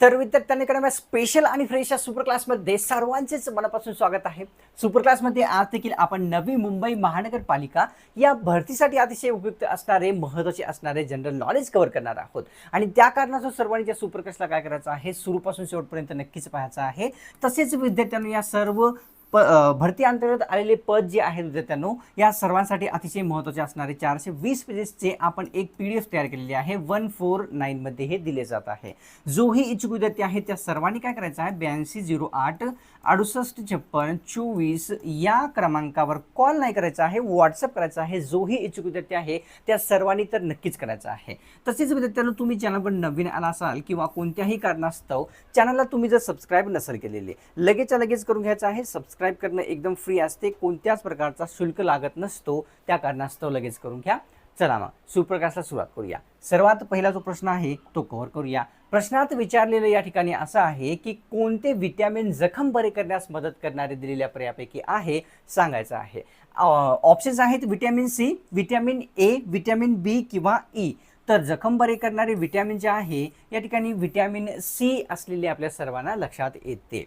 तर विद्यार्थ्यांकडे माझ्या स्पेशल आणि फ्रेश या सुपर क्लासमध्ये सर्वांचेच मनापासून स्वागत आहे. सुपर क्लासमध्ये आज देखील आपण नवी मुंबई महानगरपालिका या भरतीसाठी अतिशय उपयुक्त असणारे महत्त्वाचे असणारे जनरल नॉलेज कव्हर करणार आहोत. आणि त्या कारणाचं सर्वांनी त्या सुपर क्लासला काय करायचं आहे सुरूपासून शेवटपर्यंत नक्कीच पाहायचं आहे. तसेच विद्यार्थ्यांनी या सर्व प भरती अंतर्गत आलेले पद जे आहेत विद्यार्थ्यांनो या सर्वांसाठी अतिशय महत्त्वाचे असणारे चारशे वीस पेजेसचे आपण एक पी डी एफ तयार केलेली आहे. वन फोर नाईनमध्ये हे दिले जात आहे. जोही इच्छुक विद्यार्थी आहे त्या सर्वांनी काय करायचं आहे? ब्याऐंशी झिरो आठ अडुसष्ट छप्पन चोवीस या क्रमांकावर कॉल नाही करायचा आहे व्हॉट्सअप करायचा आहे. जोही इच्छुक विद्यार्थी आहे त्या सर्वांनी तर नक्कीच करायचं आहे. तसेच विद्यार्थ्यांनो तुम्ही चॅनलवर नवीन आला असाल किंवा कोणत्याही कारणास्तव चॅनलला तुम्ही जर सबस्क्राईब नसेल केलेले लगेचच्या लगेच करून घ्यायचं आहे. सबस्क्राईब करणं एकदम फ्री असते. कोणत्याच प्रकारचा शुल्क लागत नसतो. त्या कारणास्तव लगेच करून घ्या. चला मग सुप्रकाशला सुरुवात करूया. सर्वात पहिला जो प्रश्न आहे तो कव्हर करूया. प्रश्नात विचारलेलं या ठिकाणी असं आहे की कोणते विटॅमिन जखम बरे करण्यास मदत करणारे दिलेल्या पर्यापैकी आहे? सांगायचं आहे. ऑप्शन्स आहेत vitamin C vitamin A vitamin B किंवा ई तर जखम बरे करणारे विटॅमिन जे आहे या ठिकाणी विटॅमिन सी असलेले आपल्या सर्वांना लक्षात येते.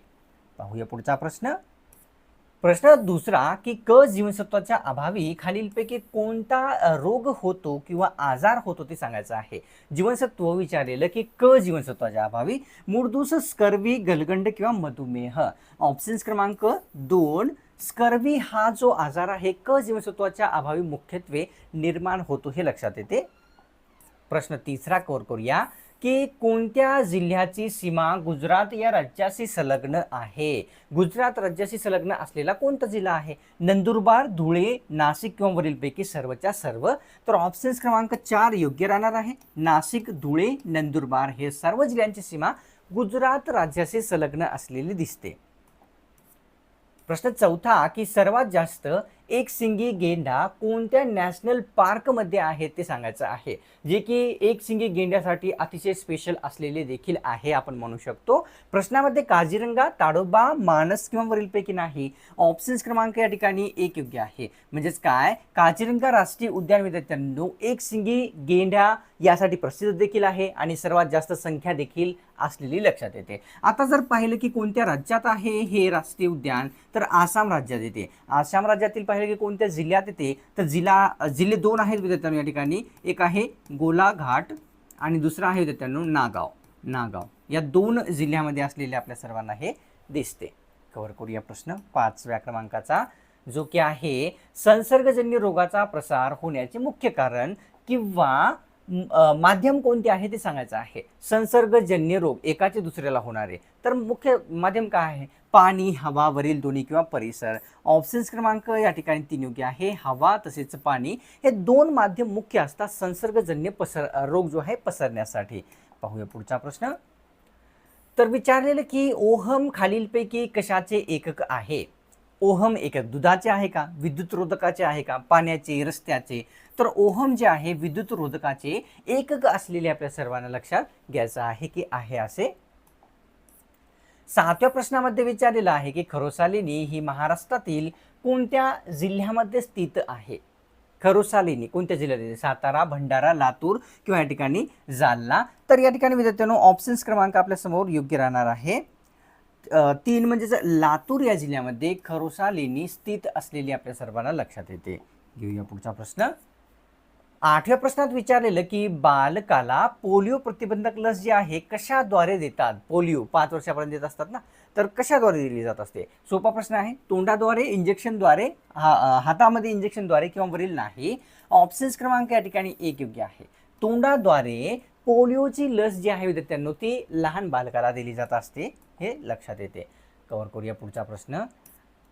पाहूया पुढचा प्रश्न. प्रश्न दुसरा की क जीवनसत्वाच्या अभावी खालीलपैकी कोणता रोग होतो किंवा आजार होतो ते सांगायचं आहे. जीवनसत्व विचारलेलं की क जीवनसत्वाच्या अभावी? मूळदूस स्कर्वी गलगंड किंवा मधुमेह. ऑप्शन्स क्रमांक दोन स्कर्वी हा जो आजार आहे क जीवनसत्वाच्या अभावी मुख्यत्वे निर्माण होतो हे लक्षात येते. प्रश्न तिसरा कोर करूया. की कोणत्या जिल्ह्याची सीमा गुजरात या राज्याशी संलग्न आहे? गुजरात राज्याशी संलग्न असलेला कोणता जिल्हा आहे? नंदुरबार धुळे नाशिक किंवा वरीलपैकी सर्वच्या सर्व. तर ऑप्शन्स क्रमांक चार योग्य राहणार आहे. नाशिक धुळे नंदुरबार हे सर्व जिल्ह्यांची सीमा गुजरात राज्याशी संलग्न असलेली दिसते. प्रश्न चौथा की सर्वात जास्त एक सिंगी गेंडा कोणत्या नॅशनल पार्कमध्ये आहे ते सांगायचं आहे. जे की एक सिंगी गेंड्यासाठी अतिशय स्पेशल असलेले देखील आहे आपण म्हणू शकतो. प्रश्नामध्ये काझीरंगा ताडोबा मानस किंवा वरीलपैकी नाही. ऑप्शन्स क्रमांक या ठिकाणी एक योग्य आहे. म्हणजेच काय? काझीरंगा राष्ट्रीय उद्यान विद्यार्थ्यांनो एक सिंगी गेंड्या यासाठी प्रसिद्ध देखील आहे आणि सर्वात जास्त संख्या देखील असलेली लक्षात येते. आता जर पाहिलं की कोणत्या राज्यात आहे हे राष्ट्रीय उद्यान तर आसाम राज्यात येते. आसाम राज्यातील पाहिलं की कोणत्या जिल्ह्यात येते तर जिल्हा जिल्हे दोन आहेत विद्यार्थ्यांनो या ठिकाणी. एक आहे गोलाघाट आणि दुसरा आहे विद्यार्थ्यांनो नागाव. नागाव. या दोन जिल्ह्यामध्ये असलेले आपल्या सर्वांना हे दिसते. कव्हर करूया प्रश्न पाचव्या क्रमांकाचा जो की आहे संसर्गजन्य रोगाचा प्रसार होण्याचे मुख्य कारण किंवा माध्यम कोणते आहे ते सांगायचं आहे. संसर्गजन्य रोग एकाचे दुसऱ्याला होणारे. तर मुख्य माध्यम काय आहे? पाणी हवा वरील दोन्ही किंवा परिसर. ऑप्शन्स क्रमांक या ठिकाणी तीन योग्य आहे. हवा तसेच पाणी हे दोन माध्यम मुख्य असतात. संसर्गजन्य पसर रोग जो आहे पसरण्यासाठी. पाहूया पुढचा प्रश्न. तर विचारलेलं की ओहम खालीलपैकी कशाचे एकक आहे? ओहम एकक दुधाचे आहे का? विद्युतरोधकाचे आहे का? पाण्याचे रस्त्याचे. तर ओहम जे आहे विद्युत रोधकाचे एकक असलेले आपल्या सर्वांना लक्षात घ्यायचं आहे की आहे असे? सातव्या प्रश्नामध्ये विचारलेलं आहे की खरोसालिनी ही महाराष्ट्रातील कोणत्या जिल्ह्यामध्ये स्थित आहे? खरोसालिनी कोणत्या जिल्ह्यात येते सातारा भंडारा लातूर किंवा या ठिकाणी जालना? तर या ठिकाणी विद्यार्थ्यांनो ऑप्शन्स क्रमांक आपल्यासमोर योग्य राहणार आहे. तीन म्हणजेच लातूर या जिल्ह्यामध्ये खरोसा लेणी स्थित असलेली आपल्या सर्वांना लक्षात येते. घेऊया पुढचा प्रश्न. आठव्या प्रश्नात विचारलेलं की बालकाला पोलिओ प्रतिबंधक लस जी आहे कशाद्वारे देतात? पोलिओ पाच वर्षापर्यंत देत असतात ना? तर कशाद्वारे दिली जात असते? सोपा प्रश्न आहे. तोंडाद्वारे इंजेक्शनद्वारे हा हातामध्ये इंजेक्शनद्वारे किंवा वरील नाही ऑप्शन्स क्रमांक या ठिकाणी एक योग्य आहे. तोंडाद्वारे पोलिओची लस जी आहे विद्यार्थ्यांनो ती लहान बालकाला दिली जात असते हे लक्षात येते. कव्हर करूया पुढचा प्रश्न.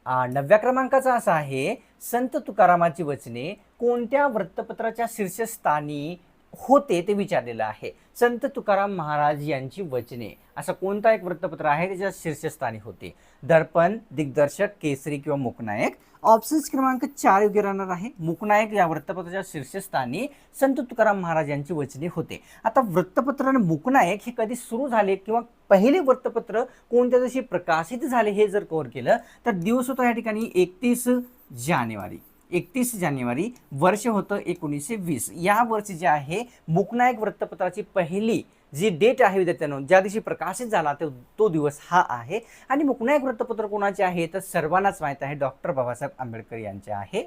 नवव्या क्रमांकाचा असा आहे संत तुकारामाची वचने कोणत्या वृत्तपत्राच्या शीर्षस्थानी होते ते विचारलेलं आहे. संत तुकाराम महाराज यांची वचने. असं कोणता एक वृत्तपत्र आहे? त्याच्या शीर्षस्थानी होते. दर्पण दिग्दर्शक केसरी किंवा मुकनायक ऑप्शन्स क्रमांक चार योग्य राहणार आहे. मुकनायक या वृत्तपत्राच्या शीर्षस्थानी संत तुकाराम महाराज यांची वचने होते. आता वृत्तपत्र आणि मुकनायक हे कधी सुरू झाले किंवा पहिले वृत्तपत्र कोणत्या दिवशी प्रकाशित झाले हे जर कव्हर केलं तर दिवस होता या ठिकाणी एकतीस जानेवारी. एकतीस जानेवारी वर्ष होतं एकोणीसशे वीस. या वर्षी जे आहे मुकनायक वृत्तपत्राची पहिली जी डेट आहे विद्यार्थ्यांनो ज्या दिवशी प्रकाशित झाला तो तो दिवस हा आहे. आणि मुकनायक वृत्तपत्र कोणाचे आहे तर सर्वांनाच माहीत आहे डॉक्टर बाबासाहेब आंबेडकर यांचे आहे.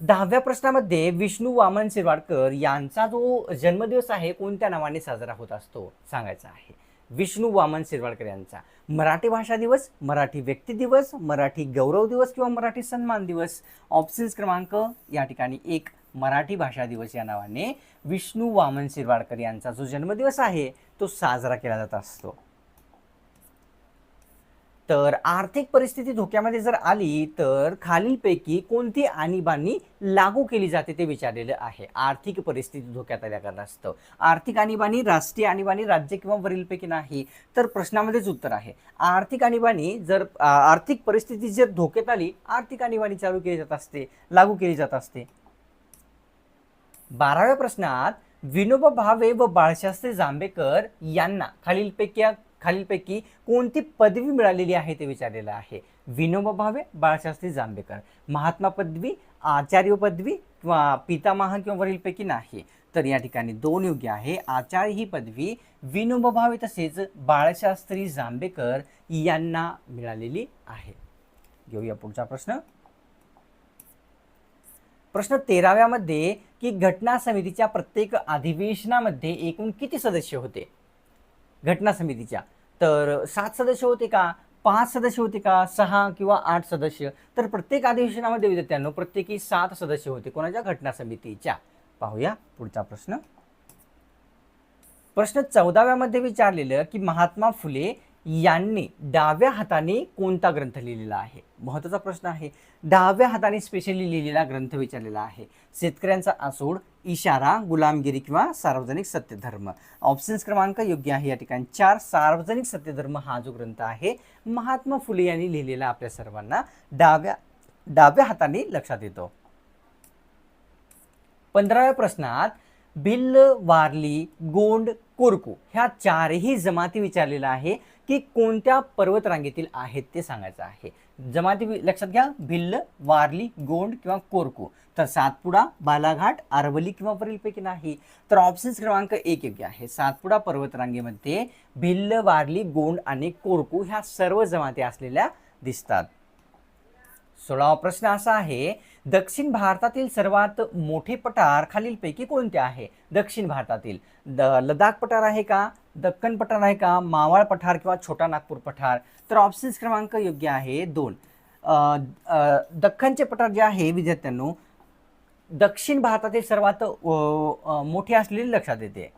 दहाव्या प्रश्नामध्ये विष्णू वामन शिरवाडकर यांचा जो जन्मदिवस आहे कोणत्या नावाने साजरा होत असतो सांगायचा आहे. विष्णू वामन शिरवाडकर यांचा. मराठी भाषा दिवस मराठी व्यक्ती दिवस मराठी गौरव दिवस किंवा मराठी सन्मान दिवस. ऑप्शन्स क्रमांक या ठिकाणी एक मराठी भाषा दिवस या नावाने विष्णू वामन शिरवाडकर यांचा जो जन्मदिवस आहे तो साजरा केला जात असतो. तर आर्थिक परिस्थिती धोक्यामध्ये जर आली तर खालीलपैकी कोणती आणीबाणी लागू केली जाते ते विचारलेलं आहे. आर्थिक परिस्थिती धोक्यात आल्या कारणास्तव. आर्थिक आणीबाणी राष्ट्रीय आणीबाणी राज्य किंवा वरीलपैकी नाही तर प्रश्नामध्येच उत्तर आहे. आर्थिक आणीबाणी जर आर्थिक परिस्थिती जर धोक्यात आली आर्थिक आणीबाणी चालू केली जात असते लागू केली जात असते. बाराव्या प्रश्नात विनोबा भावे व बाळशास्त्री जांभेकर यांना खालीलपैकी खालीलपैकी कोणती पदवी मिळालेली आहे ते विचारलेलं आहे. विनोबा भावे बाळशास्त्री जांभेकर. महात्मा पदवी आचार्य पदवी किंवा पितामह किंवा वरीलपैकी नाही. तर या ठिकाणी दोन योग्य आहे. आचार्य ही पदवी विनोबा भावे तसेच बाळशास्त्री जांभेकर यांना मिळालेली आहे. घेऊया पुढचा प्रश्न. प्रश्न तेराव्यामध्ये की घटना समितीच्या प्रत्येक अधिवेशनामध्ये एकूण किती सदस्य होते? घटना समितीच्या. तर सात सदस्य होते का? पाच सदस्य होते का? सहा किंवा आठ सदस्य? तर प्रत्येक अधिवेशनामध्ये विद्यार्थ्यांनो प्रत्येकी सात सदस्य होते कोणाच्या? घटना समितीच्या. पाहूया पुढचा प्रश्न. प्रश्न चौदाव्यामध्ये विचारलेलं की महात्मा फुले यांनी डाव्या हाताने कोणता ग्रंथ लिहिलेला आहे? महत्त्वाचा प्रश्न आहे. डाव्या हाताने स्पेशली लिहिलेला ग्रंथ विचारलेला आहे. शेतकऱ्यांचा आसूड इशारा गुलामगिरी किंवा सार्वजनिक सत्यधर्म. ऑप्शन्स क्रमांक योग्य आहे या ठिकाणी चार. सार्वजनिक सत्यधर्म हा जो ग्रंथ आहे महात्मा फुले यांनी लिहिलेला आपल्या सर्वांना डाव्या डाव्या हाताने लक्षात येतो. पंधराव्या प्रश्नात भिल्ल वारली गोंड कोरकू ह्या चारही जमाती विचारलेल्या आहे की कोणत्या पर्वतरांगेतील आहेत ते सांगायचं आहे. जमाती लक्षात घ्या भिल्ल वारली गोंड किंवा कोरकू. तर सातपुडा बालाघाट आरवली किंवा वरीलपैकी नाही. तर ऑप्शन्स क्रमांक एक योग्य आहे सातपुडा पर्वतरांगेमध्ये भिल्ल वारली गोंड आणि कोरकू ह्या सर्व जमाती असलेल्या दिसतात. सोळावा प्रश्न असा आहे दक्षिण भारतातील सर्वात मोठे पठार खालीलपैकी कोणते आहे? दक्षिण भारतातील. द लडाख पठार आहे का? दक्कन पठार आहे का? मावळ पठार किंवा छोटा नागपूर पठार? तर ऑप्शन्स क्रमांक योग्य आहे दोन. दख्खनचे पठार जे आहे विद्यार्थ्यांनो दक्षिण भारतातील सर्वात मोठे असलेले लक्षात येते.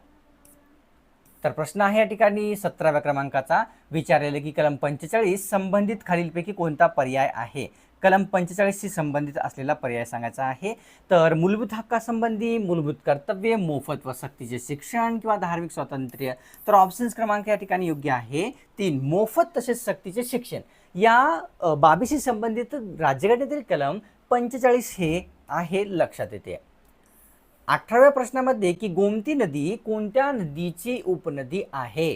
तर प्रश्न आहे या ठिकाणी सतराव्या क्रमांकाचा. विचारलेले की कलम पंचेचाळीस संबंधित खालीलपैकी कोणता पर्याय आहे? कलम पंचेचाळीसशी संबंधित असलेला पर्याय सांगायचा आहे. तर मूलभूत हक्कासंबंधी मूलभूत कर्तव्य मोफत व सक्तीचे शिक्षण किंवा धार्मिक स्वातंत्र्य तर ऑप्शन्स क्रमांक या ठिकाणी योग्य आहे. तीन मोफत तसेच सक्तीचे शिक्षण. या बाबीशी संबंधित राज्यघटनेतील कलम पंचेचाळीस हे आहे लक्षात येते. अठराव्या प्रश्नामध्ये की गोमती नदी कोणत्या नदीची उपनदी आहे?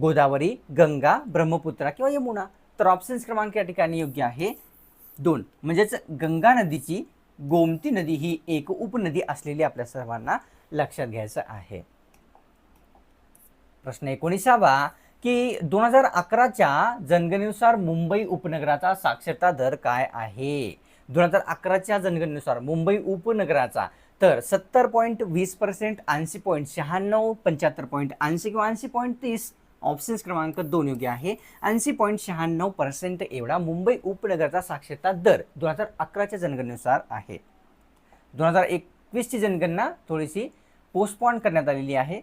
गोदावरी गंगा ब्रह्मपुत्रा किंवा यमुना. तर ऑप्शन्स क्रमांक या ठिकाणी योग्य आहे. दोन. म्हणजेच गंगा नदीची गोमती नदी ही एक उपनदी असलेली आपल्या सर्वांना लक्षात घ्यायचं आहे. प्रश्न एकोणीसावा की दोन हजार अकराच्या जनगणनेनुसार मुंबई उपनगराचा साक्षरता दर काय आहे? दोन हजार अकराच्या जनगणनेनुसार मुंबई उपनगराचा तर सत्तर पॉईंट वीस पर्सेंट ऐंशी पॉईंट शहाण्णव पंच्याहत्तर पॉईंट ऐंशी किंवा ऐंशी पॉईंट तीस ऑप्शन्स क्रमांक दोन योग्य आहे. ऐंशी पॉईंट शहाण्णव पर्सेंट एवढा मुंबई उपनगराचा साक्षरता दर दोन हजार अकराच्या जनगणनेनुसार आहे. दोन हजार एकवीसची जनगणना थोडीशी पोस्टपॉन करण्यात आलेली आहे.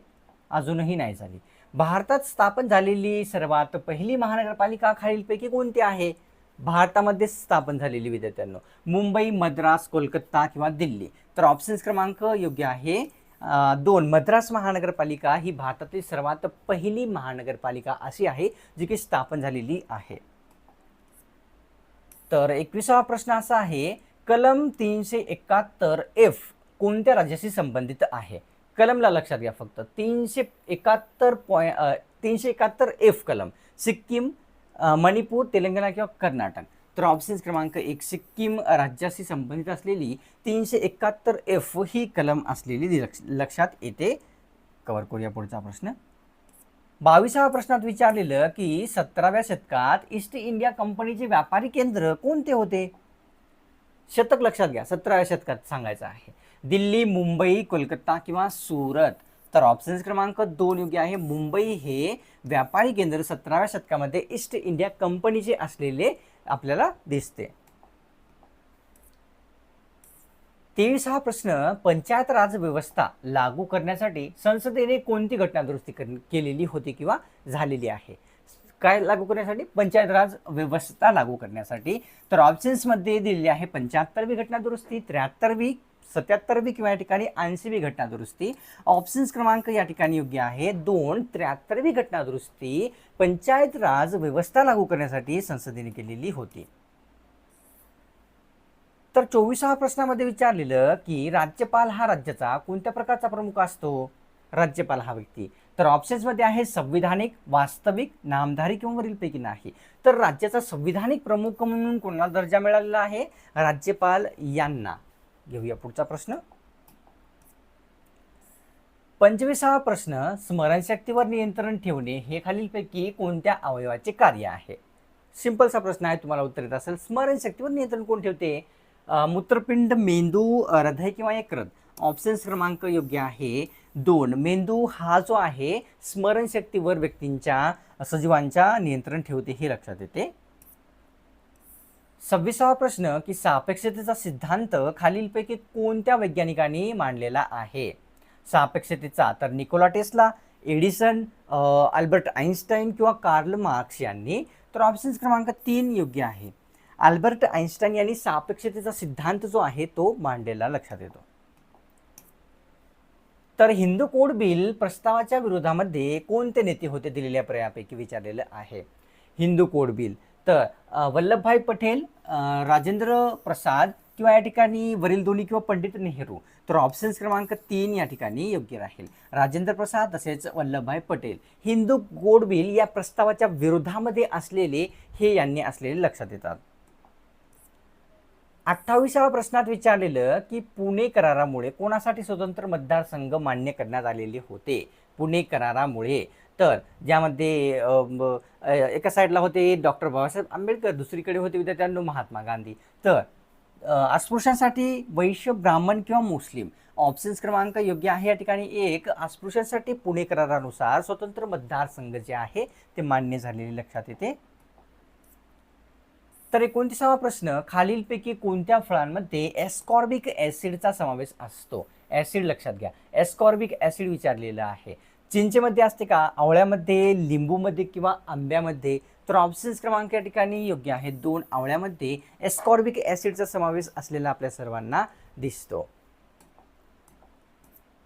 अजूनही नाही झाली. भारतात स्थापन झालेली सर्वात पहिली महानगरपालिका खालीलपैकी कोणती आहे? भारतामध्ये स्थापन झालेली विद्यार्थ्यांनो मुंबई मद्रास कोलकाता किंवा दिल्ली. तर ऑप्शन्स क्रमांक योग्य आहे. दोन मद्रास महानगरपालिका ही भारतातील सर्वात पहिली महानगरपालिका अशी आहे जी की स्थापन झालेली आहे. तर एकविसावा प्रश्न असा आहे कलम तीनशे एकाहत्तर एफ कोणत्या राज्याशी संबंधित आहे? कलमला लक्षात घ्या फक्त. तीनशे एकाहत्तर पॉइ तीनशे एकाहत्तर एफ कलम सिक्कीम मणिपूर तेलंगणा किंवा कर्नाटक. तर ऑप्शन्स क्रमांक एक सिक्कीम राज्याशी संबंधित असलेली तीनशे एकाहत्तर एफ ही कलम असलेली लक्ष- लक्षात येते. कवर करूया पुढचा प्रश्न. बावीसाव्या प्रश्नात विचारलेलं की सतराव्या शतकात ईस्ट इंडिया कंपनीचे व्यापारी केंद्र कोणते होते? शतक लक्षात घ्या. सतराव्या शतकात सांगायचं आहे. दिल्ली मुंबई कोलकाता किंवा सुरत. तर ऑप्शन्स क्रमांक दोन योग्य आहे. मुंबई हे व्यापारी केंद्र सतराव्या शतकामध्ये ईस्ट इंडिया कंपनीचे असलेले आपल्याला दिसते. तेवीसावा प्रश्न पंचायत राज व्यवस्था लागू करण्यासाठी संसदेने कोणती घटना दुरुस्ती केलेली होती किंवा झालेली आहे? काय लागू करण्यासाठी? पंचायत राज व्यवस्था लागू करण्यासाठी. तर ऑप्शन्समध्ये दिलेली आहे पंच्याहत्तरवी घटना दुरुस्ती त्र्याहत्तरवी सत्याहत्तरवी किंवा या ठिकाणी ऐंशीवी घटना दुरुस्ती. ऑप्शन्स क्रमांक या ठिकाणी योग्य आहे. दोन त्र्याहत्तरवी घटना दुरुस्ती पंचायत राज व्यवस्था लागू करण्यासाठी संसदेने केलेली होती. तर चोवीसाव्या प्रश्नामध्ये विचारलेलं की राज्यपाल हा राज्याचा कोणत्या प्रकारचा प्रमुख असतो? राज्यपाल हा व्यक्ती. तर ऑप्शन्समध्ये आहे संविधानिक वास्तविक नामधारी किंवा वरीलपैकी नाही. तर राज्याचा संविधानिक प्रमुख म्हणून कोणाला दर्जा मिळालेला आहे? राज्यपाल यांना. घेऊया पुढचा प्रश्न. पंचवीसावा प्रश्न स्मरणशक्तीवर नियंत्रण ठेवणे हे खालीलपैकी कोणत्या अवयवाचे कार्य आहे? सिंपलचा प्रश्न आहे तुम्हाला उत्तर येत असेल स्मरणशक्तीवर नियंत्रण कोण ठेवते? मूत्रपिंड मेंदू हृदय किंवा यकृत ऑप्शन्स क्रमांक योग्य आहे दोन. मेंदू हा जो आहे स्मरणशक्तीवर व्यक्तींच्या सजीवांच्या नियंत्रण ठेवते हे लक्षात येते. सव्वीसावा प्रश्न की सापेक्षतेचा सिद्धांत खालीलपैकी कोणत्या वैज्ञानिकांनी मांडलेला आहे? सापेक्षतेचा तर Nikola Tesla Edison Albert Einstein किंवा कार्ल मार्क्स यांनी. तर ऑप्शन्स क्रमांक तीन योग्य आहे. अल्बर्ट आईन्स्टाईन यांनी सापेक्षतेचा सिद्धांत जो आहे तो मांडलेला लक्षात येतो. तर हिंदू कोड बिल प्रस्तावाच्या विरोधामध्ये कोणते नेते होते दिलेल्या पर्यायापैकी विचारलेलं आहे? Hindu code bill. तर वल्लभभाई पटेल राजेंद्र प्रसाद किंवा या ठिकाणी वरील दोन्ही किंवा पंडित नेहरू तर ऑप्शन्स क्रमांक तीन या ठिकाणी योग्य राहील. राजेंद्र प्रसाद तसेच वल्लभभाई पटेल हिंदू गोडबिल या प्रस्तावाच्या विरोधामध्ये असलेले हे यांनी असलेले लक्षात येतात. अठ्ठावीसाव्या प्रश्नात विचारलेलं की पुणे करारामुळे कोणासाठी स्वतंत्र मतदारसंघ मान्य करण्यात आलेले होते? पुणे करारामुळे तर ज्यामध्ये एका साईडला होते डॉक्टर बाबासाहेब आंबेडकर दुसरीकडे होते विद्यार्थ्यांनो महात्मा गांधी. तर अस्पृश्यांसाठी वैश्य ब्राह्मण किंवा मुस्लिम ऑप्शन्स क्रमांक योग्य आहे या ठिकाणी एक. अस्पृश्यांसाठी पुणे करारानुसार स्वतंत्र मतदारसंघ जे आहे ते मान्य झालेले लक्षात येते. तर एकोणतीसावा प्रश्न खालीलपैकी कोणत्या फळांमध्ये एस्कॉर्बिक ॲसिडचा समावेश असतो? ॲसिड लक्षात घ्या. एस्कॉर्बिक ॲसिड विचारलेलं आहे. चिंचेमध्ये असते का? आवळ्यामध्ये लिंबूमध्ये किंवा आंब्यामध्ये? तर ऑप्शन्स क्रमांक या ठिकाणी योग्य आहे दोन आवळ्यामध्ये एस्कॉर्बिक ॲसिडचा समावेश असलेला आपल्या सर्वांना दिसतो.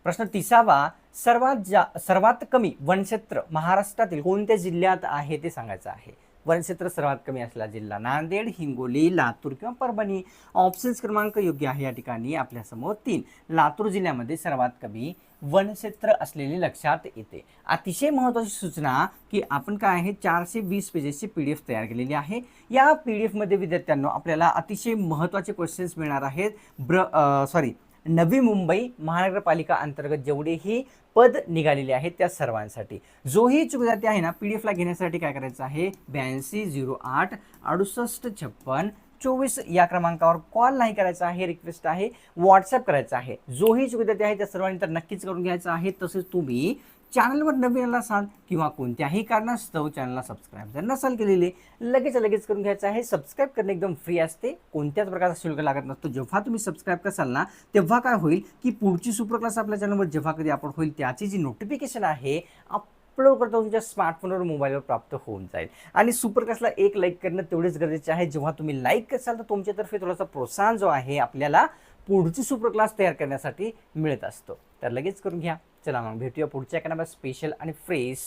प्रश्न तिसावा सर्वात जा सर्वात कमी वनक्षेत्र महाराष्ट्रातील कोणत्या जिल्ह्यात आहे ते सांगायचं आहे. वनक्षेत्र सर्वात कमी असलेला जिल्हा नांदेड हिंगोली लातूर किंवा परभणी. ऑप्शन्स क्रमांक योग्य आहे या ठिकाणी आपल्यासमोर तीन. लातूर जिल्ह्यामध्ये सर्वात कमी वनक्षेत्र असलेले लक्षात येते. अतिशय महत्त्वाची सूचना की आपण काय आहे चारशे वीस पेजेसची पी डी एफ तयार केलेली आहे. या पी डी एफमध्ये विद्यार्थ्यांनो आपल्याला अतिशय महत्त्वाचे क्वेश्चन्स मिळणार आहेत. ब्र सॉरी नवी मुंबई महानगरपालिका अंतर्गत जेवढेही पद निघालेले आहेत त्या सर्वांसाठी. जोही विद्यार्थी आहे ना पी डी एफला घेण्यासाठी काय करायचं आहे? ब्याऐंशी झिरो आठ अडुसष्ट छप्पन चोवीस या क्रमांकावर कॉल नाही करायचा आहे रिक्वेस्ट आहे व्हॉट्सअप करायचा आहे. जोही विद्यार्थी आहे त्या सर्वांनी तर नक्कीच करून घ्यायचं आहे. तसेच तुम्ही चॅनलवर नवीन असाल किंवा कोणत्याही कारणास्तव चॅनलला सबस्क्राईब जर नसाल केलेले लगेच लगेच करून घ्यायचं आहे. सबस्क्राईब करणे एकदम फ्री असते. कोणत्याच प्रकारचा शुल्क लागत नसतो. जेव्हा तुम्ही सबस्क्राईब कराल ना तेव्हा काय होईल की पुढची सुपर क्लास आपल्या चॅनलवर जेव्हा कधी अपलोड होईल त्याची जी नोटिफिकेशन आहे आप अपलोड करता हो तुमच्या स्मार्टफोनवर मोबाईलवर प्राप्त होऊन जाईल. आणि सुपर क्लासला एक लाईक करणं तेवढेच गरजेचे आहे. जेव्हा तुम्ही लाईक कराल तर तुमच्यातर्फे थोडासा प्रोत्साहन जो आहे आपल्याला पुढची सुपर क्लास तयार करण्यासाठी मिळत असतो. तर लगेच करून घ्या. चला मग भेटूया पुढच्या एका स्पेशल आणि फ्रेश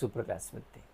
सुपर क्लासमध्ये